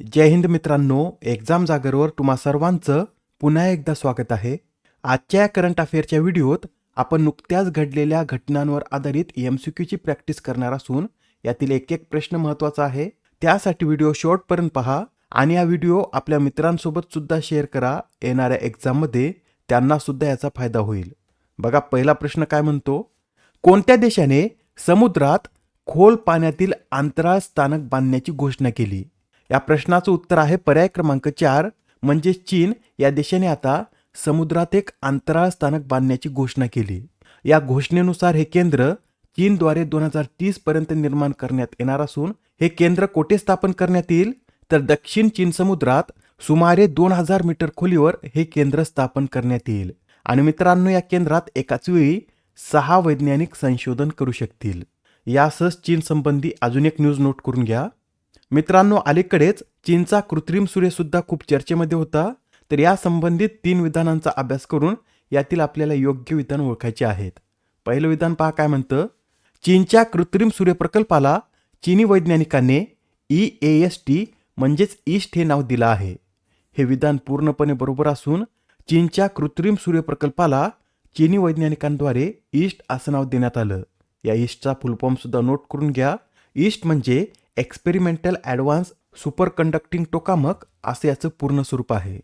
जय हिंद मित्रांनो एक्झाम जागरवर तुम्हा सर्वांचं पुन्हा एकदा स्वागत आहे. आजच्या या करंट अफेअरच्या व्हिडिओत आपण नुकत्याच घडलेल्या घटनांवर आधारित एम सी क्यूची प्रॅक्टिस करणार असून यातील एक एक प्रश्न महत्त्वाचा आहे. त्यासाठी व्हिडिओ शॉर्टपर्यंत पहा आणि हा व्हिडिओ आपल्या मित्रांसोबत सुद्धा शेअर करा. येणाऱ्या एक्झाममध्ये त्यांना सुद्धा याचा फायदा होईल. बघा पहिला प्रश्न काय म्हणतो? कोणत्या देशाने समुद्रात खोल पाण्यातील अंतराळ स्थानक बांधण्याची घोषणा केली? या प्रश्नाचं उत्तर आहे पर्याय क्रमांक चार म्हणजे चीन या देशाने आता समुद्रात एक अंतराळ स्थानक बांधण्याची घोषणा केली. या घोषणेनुसार हे केंद्र चीनद्वारे दोन हजार तीस पर्यंत निर्माण करण्यात येणार असून हे केंद्र कोठे स्थापन करण्यात येईल? तर दक्षिण चीन समुद्रात सुमारे दोन हजार मीटर खोलीवर हे केंद्र स्थापन करण्यात येईल. आणि मित्रांनो या केंद्रात एकाच वेळी सहा वैज्ञानिक संशोधन करू शकतील. यासह चीन संबंधी अजून एक न्यूज नोट करून घ्या. मित्रांनो अलीकडेच चीनचा कृत्रिम सूर्यसुद्धा खूप चर्चेमध्ये होता. तर या संबंधित तीन विधानांचा अभ्यास करून यातील आपल्याला योग्य विधान ओळखायचे आहेत. पहिलं विधान पहा काय म्हणतं? चीनच्या कृत्रिम सूर्यप्रकल्पाला चीनी वैज्ञानिकांनी ई ए एस टी म्हणजेच ईस्ट हे नाव दिलं आहे. हे विधान पूर्णपणे बरोबर असून चीनच्या कृत्रिम सूर्यप्रकल्पाला चीनी वैज्ञानिकांद्वारे ईस्ट असं नाव देण्यात आलं. या ईस्टचा फुलफॉर्म सुद्धा नोट करून घ्या. ईस्ट म्हणजे experimental advanced superconducting tokamak असं याचं पूर्ण स्वरूप आहे.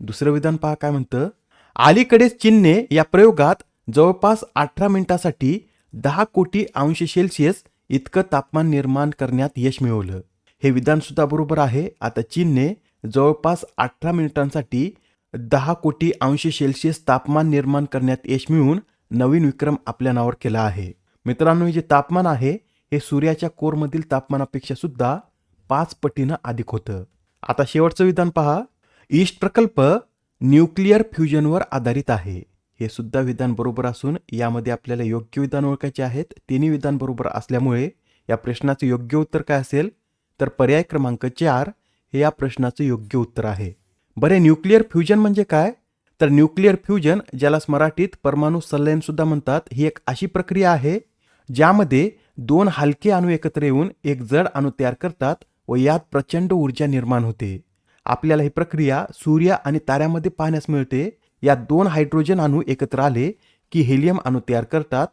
दुसरं विधान पहा काय म्हणतं? अलीकडेच चीनने या प्रयोगात जवळपास अठरा मिनिटासाठी दहा कोटी अंश सेल्सिअस इतकं तापमान निर्माण करण्यात यश मिळवलं. हे विधान सुद्धा बरोबर आहे. आता चीनने जवळपास अठरा मिनिटांसाठी दहा कोटी अंश सेल्सिअस तापमान निर्माण करण्यात यश मिळवून नवीन विक्रम आपल्या नावावर केला आहे. मित्रांनो हे जे तापमान आहे हे सूर्याच्या कोरमधील तापमानापेक्षा सुद्धा पाच पटीनं अधिक होतं. आता शेवटचं विधान पहा. ईस्ट प्रकल्प न्यूक्लिअर फ्युजनवर आधारित आहे. हे सुद्धा विधान बरोबर असून यामध्ये आपल्याला योग्य विधान ओळखायचे आहेत. तिन्ही विधान बरोबर असल्यामुळे या प्रश्नाचं योग्य उत्तर काय असेल? तर पर्याय क्रमांक चार हे या प्रश्नाचं योग्य उत्तर आहे. बरे न्यूक्लिअर फ्युजन म्हणजे काय? तर न्यूक्लिअर फ्युजन ज्यालाच मराठीत परमाणु संलयन सुद्धा म्हणतात ही एक अशी प्रक्रिया आहे ज्यामध्ये दोन हलके अणू एकत्र येऊन एक जड अणू तयार करतात व यात प्रचंड ऊर्जा निर्माण होते. आपल्याला ही प्रक्रिया सूर्य आणि ताऱ्यामध्ये पाहण्यास मिळते. या दोन हायड्रोजन अणू एकत्र आले की हेलियम अणू तयार करतात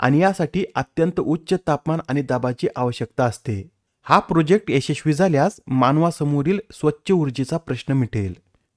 आणि यासाठी अत्यंत उच्च तापमान आणि दाबाची आवश्यकता असते. हा प्रोजेक्ट यशस्वी झाल्यास मानवासमोरील स्वच्छ ऊर्जेचा प्रश्न मिटेल.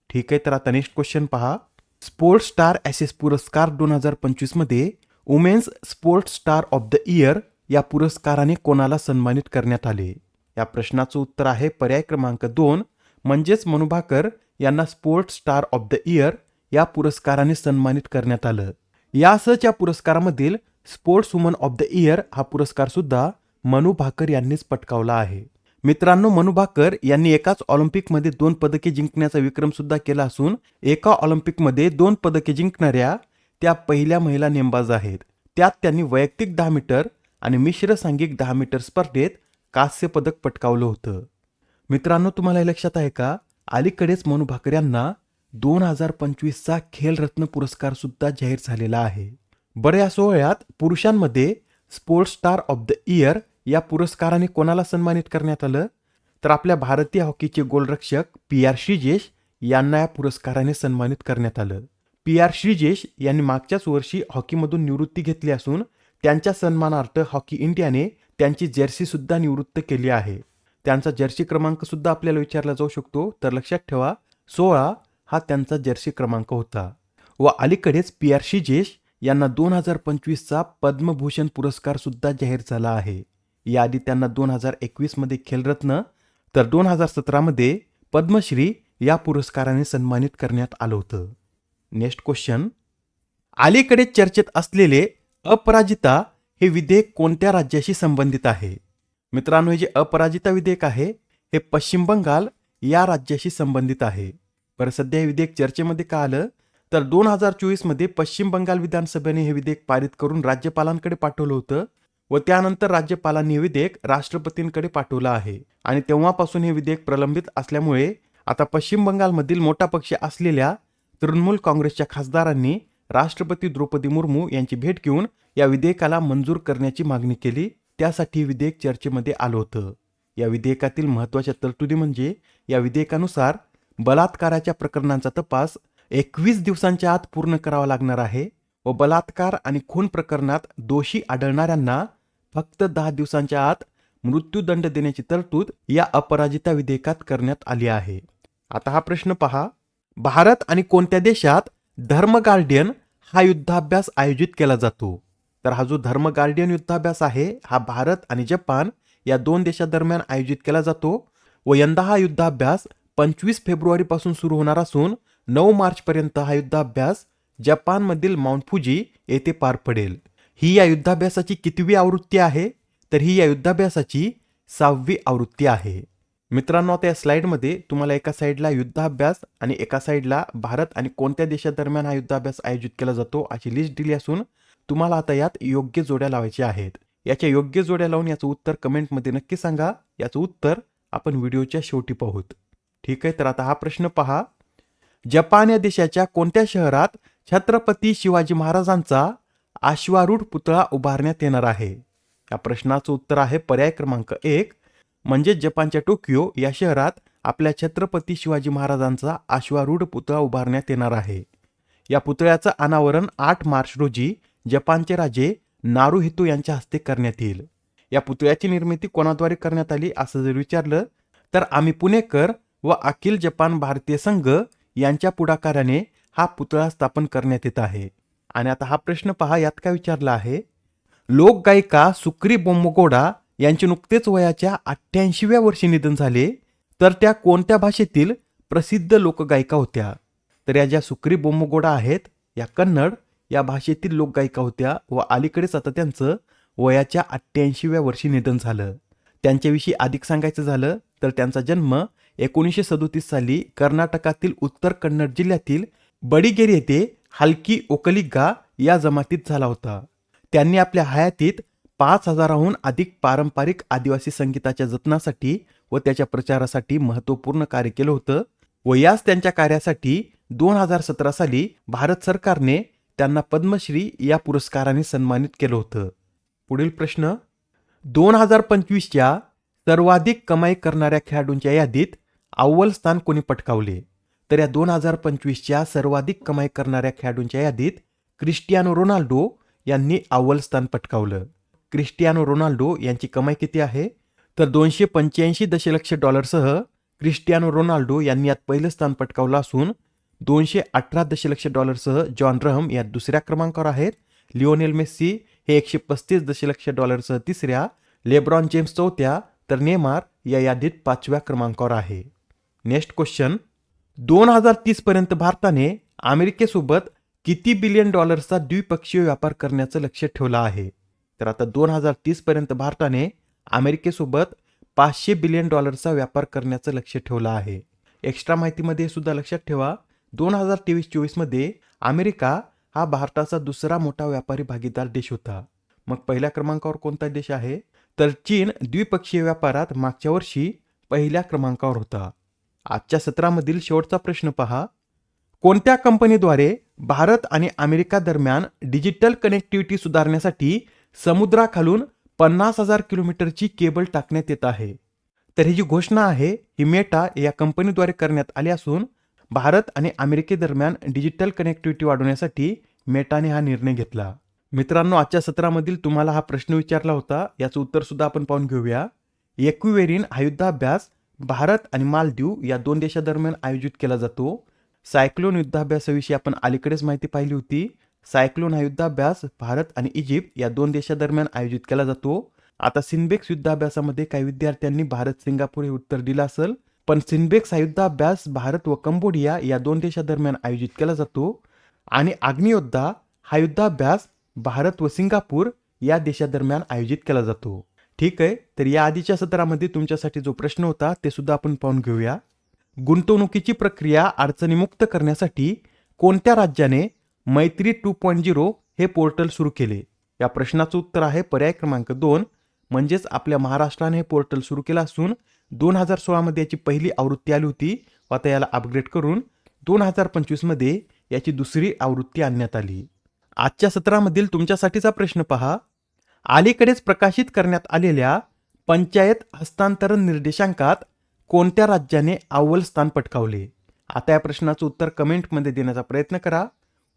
ठीक आहे तर आता नेक्स्ट क्वेश्चन पहा. स्पोर्ट्स स्टार ॲसेस पुरस्कार दोन हजार पंचवीसमध्ये women's sports star of the year या पुरस्काराने कोणाला सन्मानित करण्यात आले? या प्रश्नाचं उत्तर आहे पर्याय क्रमांक दोन. म्हणजेच मनु भाकर यांना sports star of the year या पुरस्काराने सन्मानित करण्यात आलं. यासच्या पुरस्कारामधील sports woman of the year हा पुरस्कार सुद्धा मनु भाकर यांनीच पटकावला आहे. मित्रांनो मनु भाकर यांनी एकाच ऑलिम्पिकमध्ये दोन पदके जिंकण्याचा विक्रम सुद्धा केला असून एका ऑलिम्पिकमध्ये दोन पदके जिंकणाऱ्या त्या पहिल्या महिला नेमबाज आहेत. त्यात त्यांनी वैयक्तिक दहा मीटर आणि मिश्र सांघिक दहा मीटर स्पर्धेत कांस्य पदक पटकावलं होतं. मित्रांनो तुम्हाला हे लक्षात आहे का? अलीकडेच मनु भाकर यांना दोन हजार पंचवीसचा खेलरत्न पुरस्कार सुद्धा जाहीर झालेला आहे. बरं या सोहळ्यात पुरुषांमध्ये sports star of the year या पुरस्काराने कोणाला सन्मानित करण्यात आलं? तर आपल्या भारतीय हॉकीचे गोलरक्षक पी आर श्रीजेश यांना या पुरस्काराने सन्मानित करण्यात आलं. पी आर श्रीजेश यांनी मागच्याच वर्षी हॉकीमधून निवृत्ती घेतली असून त्यांच्या सन्मानार्थ हॉकी इंडियाने त्यांची जर्सी सुद्धा निवृत्त केली आहे. त्यांचा जर्सी क्रमांक सुद्धा आपल्याला विचारला जाऊ शकतो. तर लक्षात ठेवा सोळा हा त्यांचा जर्सी क्रमांक होता. व अलीकडेच पी आर जेश यांना दोन हजार पंचवीसचा पद्मभूषण पुरस्कार सुद्धा जाहीर झाला आहे. याआधी त्यांना दोन हजार एकवीसमध्ये खेलरत्न तर दोन हजार सतरामध्ये पद्मश्री या पुरस्काराने सन्मानित करण्यात आलं होतं. नेक्स्ट क्वेश्चन अलीकडे चर्चेत असलेले अपराजिता हे विधेयक कोणत्या राज्याशी संबंधित आहे? मित्रांनो हे जे अपराजिता विधेयक आहे हे पश्चिम बंगाल या राज्याशी संबंधित आहे. बरं सध्या हे विधेयक चर्चेमध्ये का आलं? तर दोन हजार चोवीसमध्ये पश्चिम बंगाल विधानसभेने हे विधेयक पारित करून राज्यपालांकडे पाठवलं होतं व त्यानंतर राज्यपालांनी हे विधेयक राष्ट्रपतींकडे पाठवलं आहे. आणि तेव्हापासून हे विधेयक प्रलंबित असल्यामुळे आता पश्चिम बंगालमधील मोठा पक्ष असलेल्या तृणमूल काँग्रेसच्या खासदारांनी राष्ट्रपती द्रौपदी मुर्मू यांची भेट घेऊन या विधेयकाला मंजूर करण्याची मागणी केली. त्यासाठी विधेयक चर्चेमध्ये आलं होतं. या विधेयकातील महत्त्वाच्या तरतुदी म्हणजे या विधेयकानुसार बलात्काराच्या प्रकरणांचा तपास एकवीस दिवसांच्या आत पूर्ण करावा लागणार आहे व बलात्कार आणि खून प्रकरणात दोषी आढळणाऱ्यांना फक्त दहा दिवसांच्या आत मृत्यूदंड देण्याची तरतूद या अपराजिता विधेयकात करण्यात आली आहे. आता हा प्रश्न पहा. भारत आणि कोणत्या देशात धर्म गार्डियन हा युद्धाभ्यास आयोजित केला जातो. तर हा जो धर्म गार्डियन युद्धाभ्यास आहे हा भारत आणि जपान या दोन देशादरम्यान आयोजित केला जातो व यंदा हा युद्धाभ्यास पंचवीस फेब्रुवारीपासून सुरू होणार असून नऊ मार्चपर्यंत हा युद्धाभ्यास जपानमधील माउंट फुजी येथे पार पडेल. ही या युद्धाभ्यासाची कितवी आवृत्ती आहे? तर ही या युद्धाभ्यासाची सहावी आवृत्ती आहे. मित्रांनो त्या स्लाईडमध्ये स्लाइडमध्ये तुम्हाला एका साईडला युद्धाभ्यास आणि एका साईडला भारत आणि कोणत्या देशादरम्यान हा युद्धाभ्यास आयोजित केला जातो अशी लिस्ट दिली असून तुम्हाला आता यात योग्य जोड्या लावायच्या आहेत. याच्या योग्य जोड्या लावून याचं उत्तर कमेंटमध्ये नक्की सांगा. याचं उत्तर आपण व्हिडिओच्या शेवटी पाहूत. ठीक आहे तर आता हा प्रश्न पहा. जपान या देशाच्या कोणत्या शहरात छत्रपती शिवाजी महाराजांचा अश्वारूढ पुतळा उभारण्यात येणार आहे? या प्रश्नाचं उत्तर आहे पर्याय क्रमांक एक. म्हणजे जपानच्या टोकियो या शहरात आपल्या छत्रपती शिवाजी महाराजांचा अश्वारूढ पुतळा उभारण्यात येणार आहे. या पुतळ्याचं अनावरण आठ मार्च रोजी जपानचे राजे नारुहितो यांच्या हस्ते करण्यात येईल. या पुतळ्याची निर्मिती कोणाद्वारे करण्यात आली असं जर विचारलं तर आम्ही पुणेकर व अखिल जपान भारतीय संघ यांच्या पुढाकाराने हा पुतळा स्थापन करण्यात येत आहे. आणि आता हा प्रश्न पहा यात काय विचारला आहे? लोकगायिका सुक्री बोम्मगोडा यांचे नुकतेच वयाच्या अठ्ठ्याऐंशीव्या वर्षी निधन झाले तर त्या कोणत्या भाषेतील प्रसिद्ध लोकगायिका होत्या? तर या ज्या सुक्री बोम्मगोडा आहेत या कन्नड या भाषेतील लोकगायिका होत्या व अलीकडेच आता त्यांचं वयाच्या अठ्ठ्याऐंशीव्या वर्षी निधन झालं. त्यांच्याविषयी अधिक सांगायचं झालं तर त्यांचा जन्म एकोणीसशे सदोतीस साली कर्नाटकातील उत्तर कन्नड जिल्ह्यातील बडीगेर येथे हलकी ओकलिगा या जमातीत झाला होता. त्यांनी आपल्या हयातीत पाच हजाराहून अधिक पारंपरिक आदिवासी संगीताच्या जतनासाठी व त्याच्या प्रचारासाठी महत्त्वपूर्ण कार्य केलं होतं व याच त्यांच्या कार्यासाठी दोन हजार सतरा साली भारत सरकारने त्यांना पद्मश्री या पुरस्काराने सन्मानित केलं होतं. पुढील प्रश्न दोन हजार पंचवीसच्या सर्वाधिक कमाई करणाऱ्या खेळाडूंच्या यादीत अव्वल स्थान कोणी पटकावले? तर या दोन हजार पंचवीसच्या सर्वाधिक कमाई करणाऱ्या खेळाडूंच्या यादीत क्रिस्टियानो रोनाल्डो यांनी अव्वल स्थान पटकावलं. क्रिस्टियानो रोनाल्डो यांची कमाई किती आहे? तर दोनशे पंच्याऐंशी दशलक्ष डॉलरसह क्रिस्टियानो रोनाल्डो यांनी यात पहिलं स्थान पटकावलं असून दोनशे अठरा दशलक्ष डॉलरसह जॉन रहम या दुसऱ्या क्रमांकावर आहेत. लिओनेल मेस्सी हे एकशे पस्तीस दशलक्ष डॉलरसह तिसऱ्या लेब्रॉन जेम्स चौथ्या तर नेमार या यादीत पाचव्या क्रमांकावर आहे. Next question. दोन हजार तीसपर्यंत भारताने अमेरिकेसोबत किती बिलियन डॉलर्सचा द्विपक्षीय व्यापार करण्याचं लक्ष ठेवलं आहे? तर आता दोन हजार तीसपर्यंत भारताने अमेरिकेसोबत पाचशे बिलियन डॉलरचा व्यापार करण्याचं लक्ष ठेवलं आहे. एक्स्ट्रा माहितीमध्ये सुद्धा लक्षात ठेवा. दोन हजार तेवीस चोवीसमध्ये अमेरिका हा भारताचा दुसरा मोठा व्यापारी भागीदार देश होता. मग पहिल्या क्रमांकावर कोणता देश आहे? तर चीन द्विपक्षीय व्यापारात मागच्या वर्षी पहिल्या क्रमांकावर होता. आजच्या सत्रामधील शेवटचा प्रश्न पहा. कोणत्या कंपनीद्वारे भारत आणि अमेरिका दरम्यान डिजिटल कनेक्टिव्हिटी सुधारण्यासाठी समुद्राखालून पन्नास हजार किलोमीटरची केबल टाकण्यात येत आहे. तर ही जी घोषणा आहे ही मेटा या कंपनीद्वारे करण्यात आली असून भारत आणि अमेरिकेदरम्यान डिजिटल कनेक्टिव्हिटी वाढवण्यासाठी मेटाने हा निर्णय घेतला. मित्रांनो आजच्या सत्रामधील तुम्हाला हा प्रश्न विचारला होता याचं उत्तर सुद्धा आपण पाहून घेऊया. एक्विवेरिन हा युद्धाभ्यास भारत आणि मालदीव या दोन देशादरम्यान आयोजित केला जातो. सायक्लोन युद्धाभ्यासाविषयी आपण अलीकडेच माहिती पाहिली होती. सायक्लोन हा युद्धाभ्यास भारत आणि इजिप्त या दोन देशादरम्यान आयोजित केला जातो. आता सिनबेक्स युद्धाभ्यासामध्ये काही विद्यार्थ्यांनी भारत सिंगापूर हे उत्तर दिलं असेल. पण सिनबेक्स हा युद्धाभ्यास भारत व कंबोडिया या दोन देशादरम्यान आयोजित केला जातो. आणि अग्नियोद्धा हा युद्धाभ्यास भारत व सिंगापूर या देशादरम्यान आयोजित केला जातो. ठीक आहे तर या आधीच्या सत्रामध्ये तुमच्यासाठी जो प्रश्न होता ते सुद्धा आपण पाहून घेऊया. गुंतवणुकीची प्रक्रिया अडचणीमुक्त करण्यासाठी कोणत्या राज्याने मैत्री टू पॉईंट झिरो हे पोर्टल सुरू केले. या प्रश्नाचं उत्तर आहे पर्याय क्रमांक दोन म्हणजेच आपल्या महाराष्ट्राने हे पोर्टल सुरू केलं असून दोन हजार सोळामध्ये याची पहिली आवृत्ती आली होती व आता याला अपग्रेड करून दोन हजार पंचवीसमध्ये याची दुसरी आवृत्ती आणण्यात आली. आजच्या सत्रामधील तुमच्यासाठीचा प्रश्न पहा. अलीकडेच प्रकाशित करण्यात आलेल्या पंचायत हस्तांतरण निर्देशांकात कोणत्या राज्याने अव्वल स्थान पटकावले? आता या प्रश्नाचं उत्तर कमेंटमध्ये देण्याचा प्रयत्न करा.